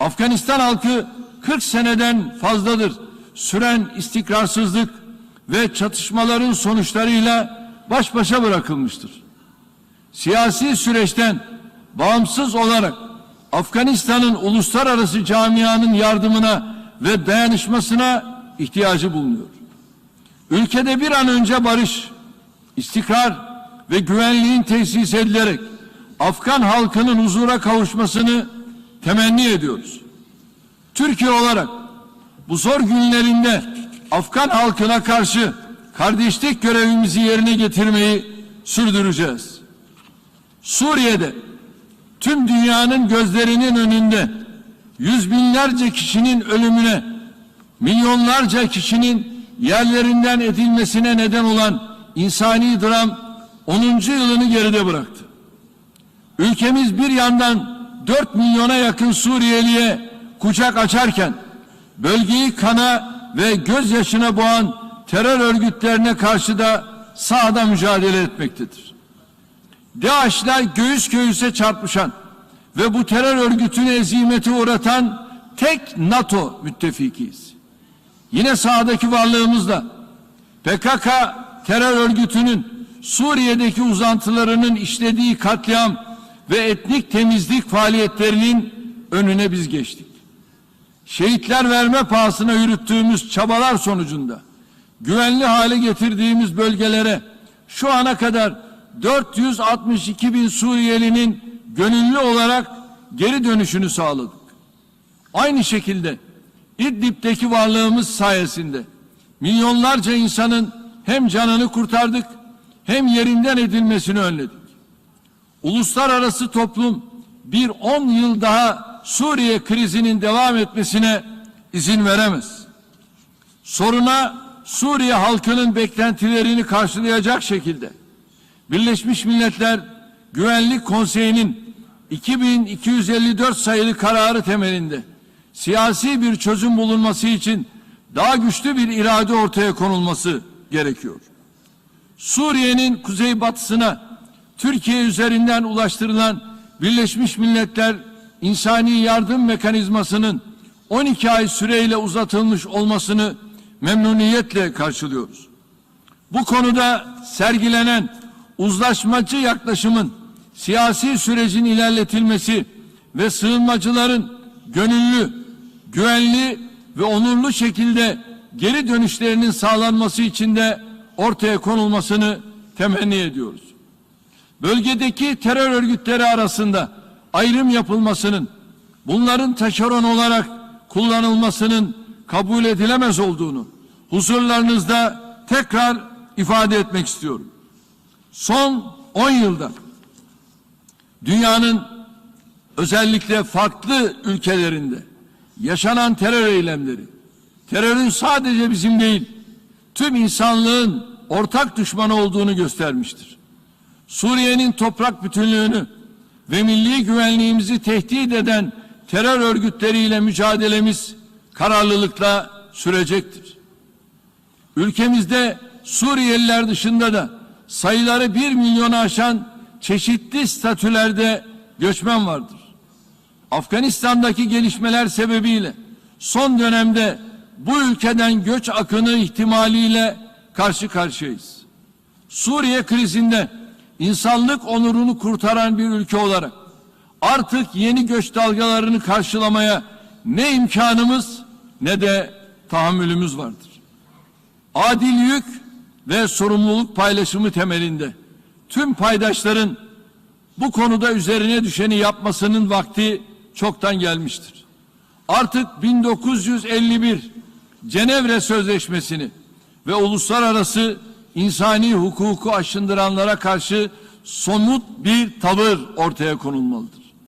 Afganistan halkı 40 seneden fazladır süren istikrarsızlık ve çatışmaların sonuçlarıyla baş başa bırakılmıştır. Siyasi süreçten bağımsız olarak Afganistan'ın uluslararası camianın yardımına ve dayanışmasına ihtiyacı bulunuyor. Ülkede bir an önce barış, istikrar ve güvenliğin tesis edilerek Afgan halkının huzura kavuşmasını temenni ediyoruz. Türkiye olarak bu zor günlerinde Afgan halkına karşı kardeşlik görevimizi yerine getirmeyi sürdüreceğiz. Suriye'de tüm dünyanın gözlerinin önünde yüz binlerce kişinin ölümüne, milyonlarca kişinin yerlerinden edilmesine neden olan insani dram 10. yılını geride bıraktı. Ülkemiz bir yandan 4 milyona yakın Suriyeliye kucak açarken bölgeyi kana ve gözyaşına boğan terör örgütlerine karşı da sahada mücadele etmektedir. DAEŞ'ler göğüs göğüse çarpışan ve bu terör örgütünü ezimete uğratan tek NATO müttefikiyiz. Yine sahadaki varlığımızla PKK terör örgütünün Suriye'deki uzantılarının işlediği katliam ve etnik temizlik faaliyetlerinin önüne biz geçtik. Şehitler verme pahasına yürüttüğümüz çabalar sonucunda güvenli hale getirdiğimiz bölgelere şu ana kadar 462 bin Suriyelinin gönüllü olarak geri dönüşünü sağladık. Aynı şekilde İdlib'deki varlığımız sayesinde milyonlarca insanın hem canını kurtardık hem yerinden edilmesini önledik. Uluslararası toplum bir 10 yıl daha Suriye krizinin devam etmesine izin veremez. Soruna Suriye halkının beklentilerini karşılayacak şekilde Birleşmiş Milletler Güvenlik Konseyi'nin 2254 sayılı kararı temelinde siyasi bir çözüm bulunması için daha güçlü bir irade ortaya konulması gerekiyor. Suriye'nin kuzeybatısına Türkiye üzerinden ulaştırılan Birleşmiş Milletler İnsani Yardım Mekanizması'nın 12 ay süreyle uzatılmış olmasını memnuniyetle karşılıyoruz. Bu konuda sergilenen uzlaşmacı yaklaşımın siyasi sürecin ilerletilmesi ve sığınmacıların gönüllü, güvenli ve onurlu şekilde geri dönüşlerinin sağlanması için de ortaya konulmasını temenni ediyoruz. Bölgedeki terör örgütleri arasında ayrım yapılmasının, bunların taşeron olarak kullanılmasının kabul edilemez olduğunu huzurlarınızda tekrar ifade etmek istiyorum. Son 10 yılda dünyanın özellikle farklı ülkelerinde yaşanan terör eylemleri, terörün sadece bizim değil, tüm insanlığın ortak düşmanı olduğunu göstermiştir. Suriye'nin toprak bütünlüğünü ve milli güvenliğimizi tehdit eden terör örgütleriyle mücadelemiz kararlılıkla sürecektir. Ülkemizde Suriyeliler dışında da sayıları bir milyonu aşan çeşitli statülerde göçmen vardır. Afganistan'daki gelişmeler sebebiyle son dönemde bu ülkeden göç akını ihtimaliyle karşı karşıyayız. Suriye krizinde insanlık onurunu kurtaran bir ülke olarak artık yeni göç dalgalarını karşılamaya ne imkanımız ne de tahammülümüz vardır. Adil yük ve sorumluluk paylaşımı temelinde tüm paydaşların bu konuda üzerine düşeni yapmasının vakti çoktan gelmiştir. Artık 1951 Cenevre Sözleşmesi'ni ve uluslararası insani hukuku aşındıranlara karşı somut bir tavır ortaya konulmalıdır.